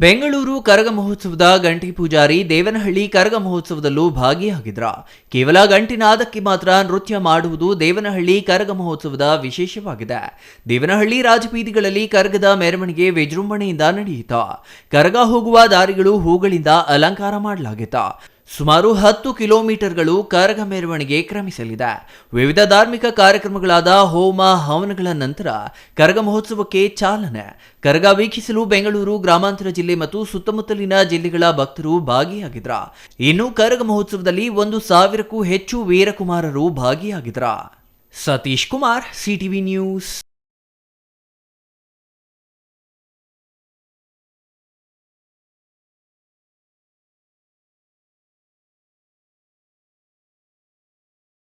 ಬೆಂಗಳೂರು ಕರಗ ಮಹೋತ್ಸವದ ಗಂಟಿ ಪೂಜಾರಿ ದೇವನಹಳ್ಳಿ ಕರಗ ಮಹೋತ್ಸವದಲ್ಲೂ ಭಾಗಿಯಾಗಿದ್ರ. ಕೇವಲ ಗಂಟಿನಾದಕ್ಕೆ ಮಾತ್ರ ನೃತ್ಯ ಮಾಡುವುದು ದೇವನಹಳ್ಳಿ ಕರಗ ಮಹೋತ್ಸವದ ವಿಶೇಷವಾಗಿದೆ. ದೇವನಹಳ್ಳಿ ರಾಜಬೀದಿಗಳಲ್ಲಿ ಕರಗದ ಮೆರವಣಿಗೆ ವಿಜೃಂಭಣೆಯಿಂದ ನಡೆಯಿತ. ಕರಗ ಹೋಗುವ ದಾರಿಗಳು ಹೂಗಳಿಂದ ಅಲಂಕಾರ ಮಾಡಲಾಗಿತ್ತು. ಸುಮಾರು ಹತ್ತು ಕಿಲೋಮೀಟರ್ಗಳು ಕರಗ ಮೆರವಣಿಗೆ ಕ್ರಮಿಸಲಿದೆ. ವಿವಿಧ ಧಾರ್ಮಿಕ ಕಾರ್ಯಕ್ರಮಗಳಾದ ಹೋಮ, ಹವನಗಳ ನಂತರ ಕರಗ ಮಹೋತ್ಸವಕ್ಕೆ ಚಾಲನೆ. ಕರಗ ವೀಕ್ಷಿಸಲು ಬೆಂಗಳೂರು, ಗ್ರಾಮಾಂತರ ಜಿಲ್ಲೆ ಮತ್ತು ಸುತ್ತಮುತ್ತಲಿನ ಜಿಲ್ಲೆಗಳ ಭಕ್ತರು ಭಾಗಿಯಾಗಿದ್ರ. ಇನ್ನು ಕರಗ ಮಹೋತ್ಸವದಲ್ಲಿ ಒಂದು ಸಾವಿರಕ್ಕೂ ಹೆಚ್ಚು ವೀರಕುಮಾರರು ಭಾಗಿಯಾಗಿದ್ರ. Satish Kumar, CTV news.